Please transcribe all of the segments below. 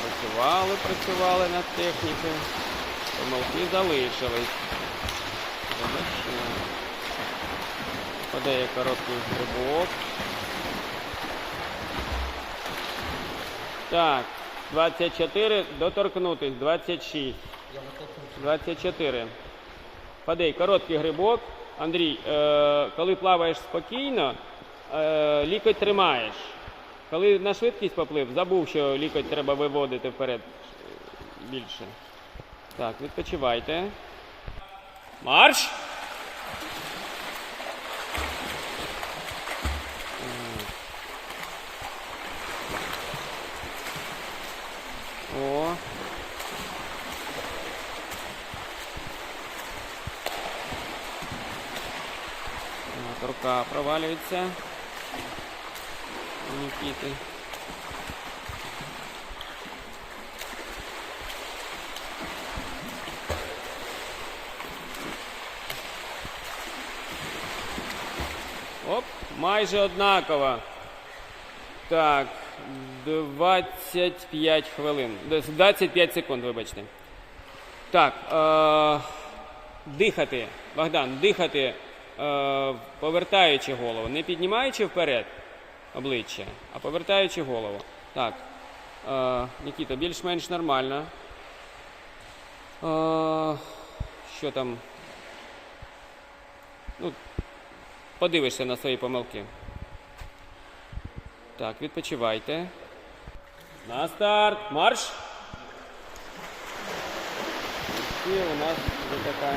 Працювали, працювали над технікою. Помилки залишились. Залишили. Подає короткий грибок. Так, 24, доторкнутись, 26. 24. Падей, короткий грибок. Андрій, е, коли плаваєш спокійно, е, лікоть тримаєш. Коли на швидкість поплив, забув, що лікоть треба виводити вперед більше. Так, відпочивайте. Марш! О. От рука провалюється. Нікіти. Оп, майже однаково. Так, 25 хвилин. 25 секунд, вибачте. Так, е- дихати. Богдан, дихати, е- повертаючи голову. Не піднімаючи вперед обличчя, а повертаючи голову. Так. Е- Нікіта, більш-менш нормально. Е- що там? Ну, подивишся на свої помилки. Так, відпочивайте. На старт. Марш! І у нас така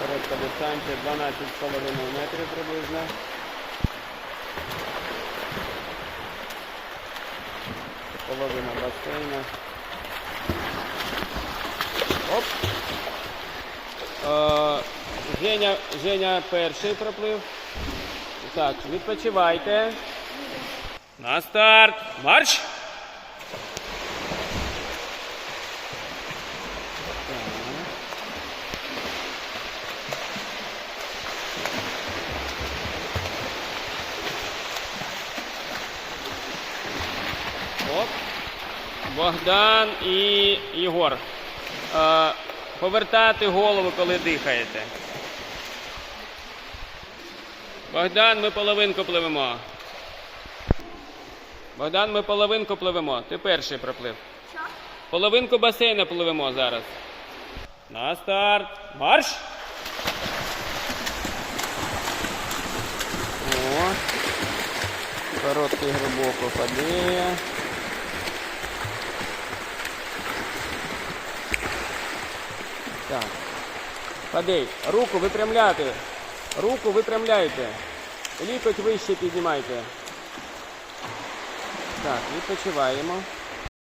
коротка дистанція 12,5 метрів приблизно. Половина басейна. Оп. Е, Женя, Женя перший проплив. Так, відпочивайте. На старт. Марш! Оп. Богдан і Єгор. Е, повертати голову, коли дихаєте. Богдан, ми половинку пливемо. Богдан, ми половинку пливемо. Ти перший проплив. Що? Половинку басейна пливемо зараз. На старт. Марш! О, короткий грибок попадає. Так. Падей, руку випрямляти. Руку випрямляйте. Лікоть вище піднімайте. Так, відпочиваємо.